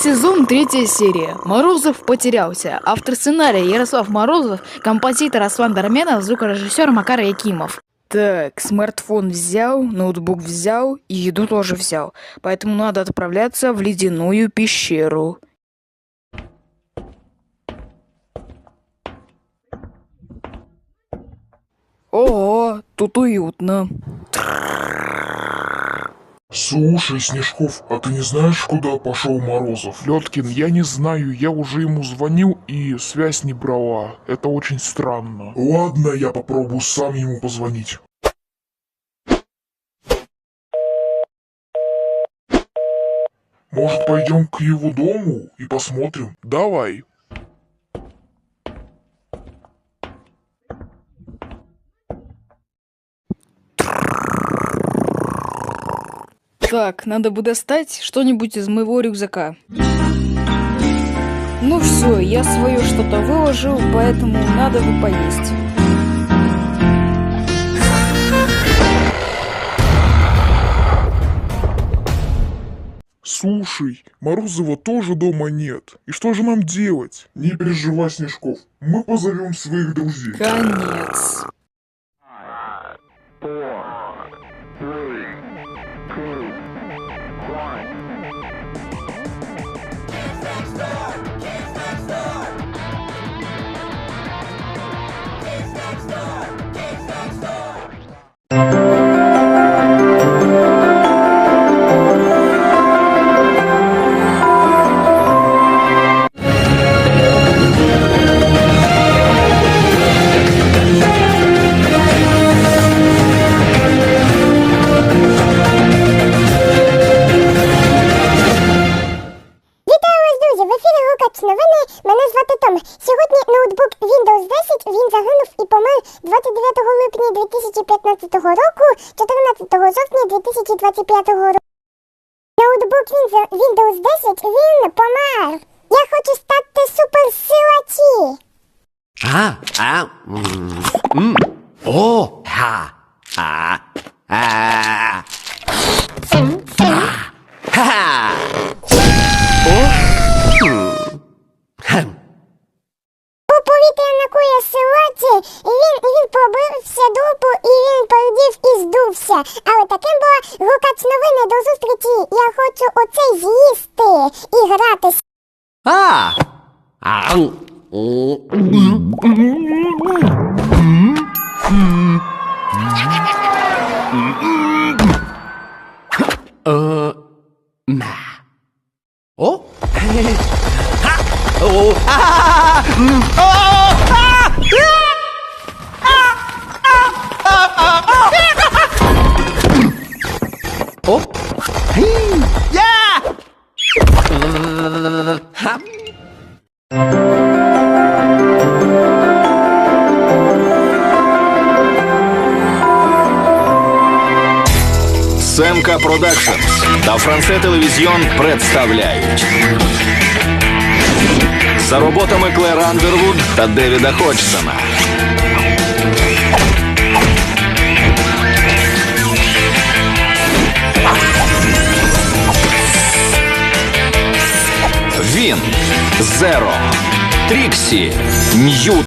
сезон, третья серия. Морозов потерялся. Автор сценария Ярослав Морозов, композитор Аслан Дарменов, звукорежиссер Макар Якимов. Так, смартфон взял, ноутбук взял и еду тоже взял. Поэтому надо отправляться в ледяную пещеру. Ого, тут уютно. Слушай, Снежков, а ты не знаешь, куда пошел Морозов? Лёткин, я не знаю, я уже ему звонил и связь не брала. Это очень странно. Ладно, я попробую сам ему позвонить. Может, пойдем к его дому и посмотрим? Давай. Так, надо бы достать что-нибудь из моего рюкзака. Ну все, я свое что-то выложил, поэтому надо бы поесть. Слушай, Морозова тоже дома нет. И что же нам делать? Не переживай, Снежков, мы позовем своих друзей. Конец. Загинув і помер 29 липня 2015 року, 14 жовтня 2025 року. Ноутбук Windows Windows 10 він помер. Я хочу стати суперсилачі. А, а, м, о, ха, а, а, ха, о, хм, хм. У повітряна куля силаці, і він, і він побився дупу, і він полетів і здувся. Але таким була Лукач новини. До зустрічі. Я хочу оце з'їсти і гратися. А, Е. О? О! О! Хі! Я! Ха! СМК Продакшнс та Франце Телевізіон представляють за роботами Клер Андервуд та Девіда Ходжсона. Зеро, Тріксі, Ньют.